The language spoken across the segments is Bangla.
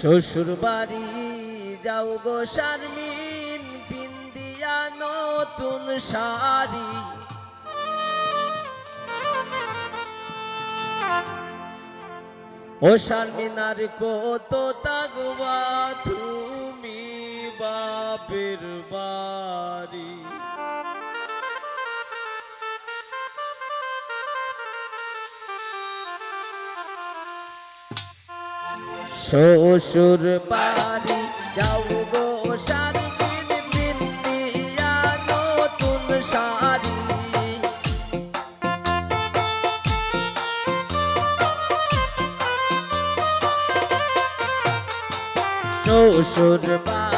শ্বশুর বাড়ি যাও গো শারমিন, পিন্দিয়া নতুন শাড়ি। ও শারমিনার কত তাগবা তুমি বাপের বাড়ি। শ্বশুর বাড়ি যাও গো শারমিন পিন্দিয়া নতুন শাড়ি। শ্বশুর বাড়ি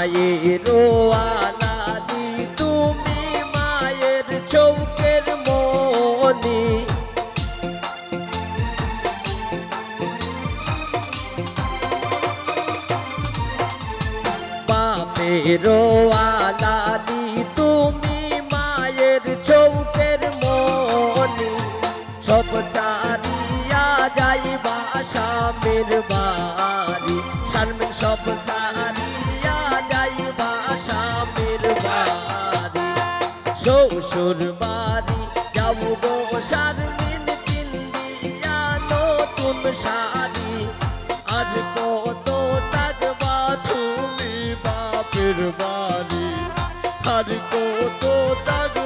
মায়ের আলাদি তুমি মায়ের চৌকের সব চারিয়া যাইবা স্বামীর বাড়ি। শারমিন সব শ্বশুর বাড়ি যাব গো শারমিন পিন্দিয়া নতুন শাড়ি। আর কত থাকবা তুমি বাপের বাড়ি। আর কত থাকবা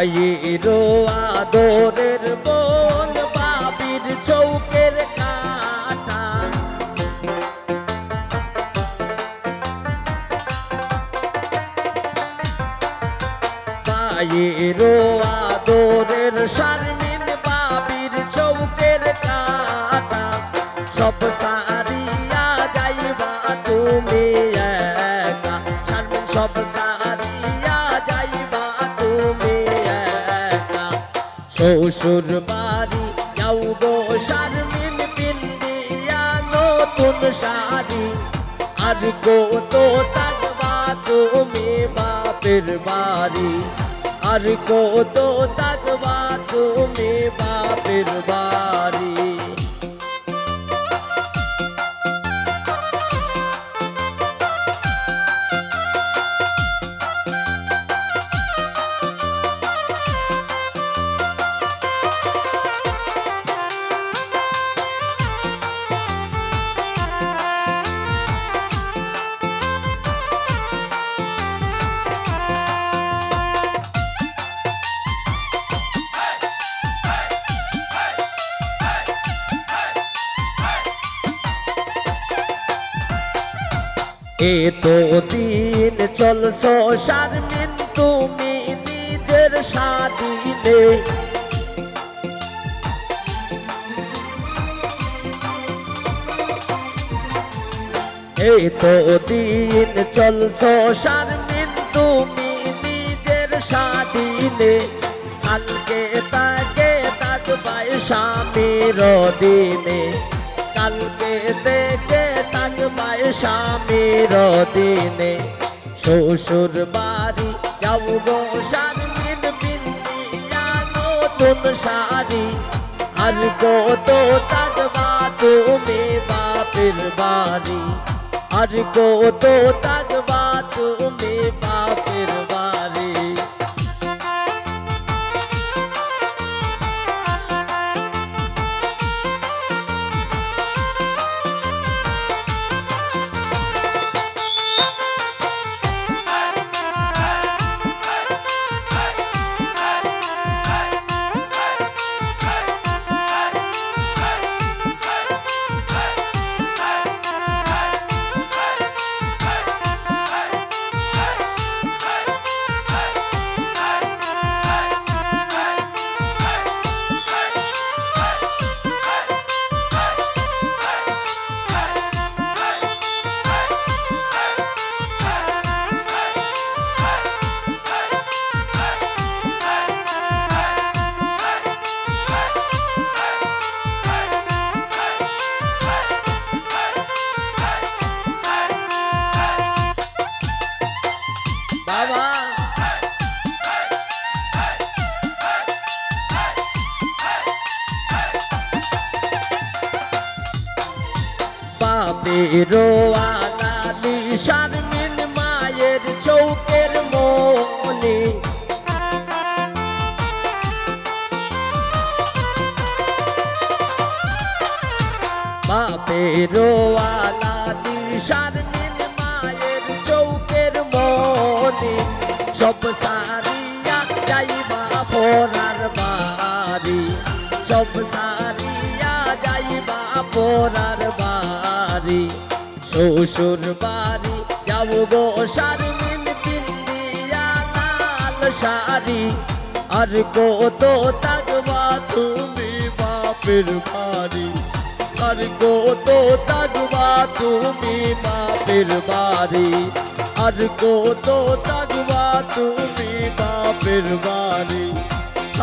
পায়ের আদরের বোন বাবির চৌকের কাটা। পায়ের আদরের শারমিন বাবির চৌকের কাটা। সব সারিয়া যাইবা তুমি একা। শারমিন, সব সারিয়া শ্বশুর বাড়ি যাও গো শারমিন পিন্দিয়া, নতুন শাড়ি। আর কত থাকবা তুমি বাপের বাড়ি। আর কত থাকবা তুমি বাপের বাড়ি। এ তো দিন চলছ শারমিন, তুমি নিজের স্বাধীনে। এই তো দিন চলছ শারমিন, তুমি নিজের স্বাধীনে। কালকে তাকে তাকবাই স্বামীর দিনে কালকে দেখে তাকবাই স্বামীর দিনে। শ্বশুর বাড়ি যাও গো শারমিন বিন্দিয়া নতুন শাড়ি। আর কত তাকবা তুমি বাপের বাড়ি। আর কত তাকবা তুমি বাপের চৌকের মায়ের চৌকের সব সারিয়া যাইবা ফোরার বাড়ি সব সারিয়া শ্বশুর বাড়ি যাও গো শারমিন পিন্দিয়া লাল শাড়ি। আর কত তাকবা তুমি বাপের বাড়ি। আর কত তাকবা তুমি বাপের বাড়ি। আর কত তাকবা তুমি বাপের বাড়ি।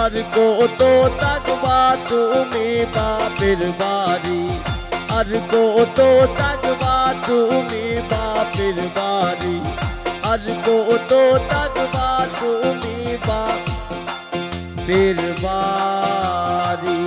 আর কত তাকবা তুমি বাপের বাড়ি। আর কত তাকবা তুমি বাপের বাড়ি। আর কত থাকবা তুমি বাপের বাড়ি।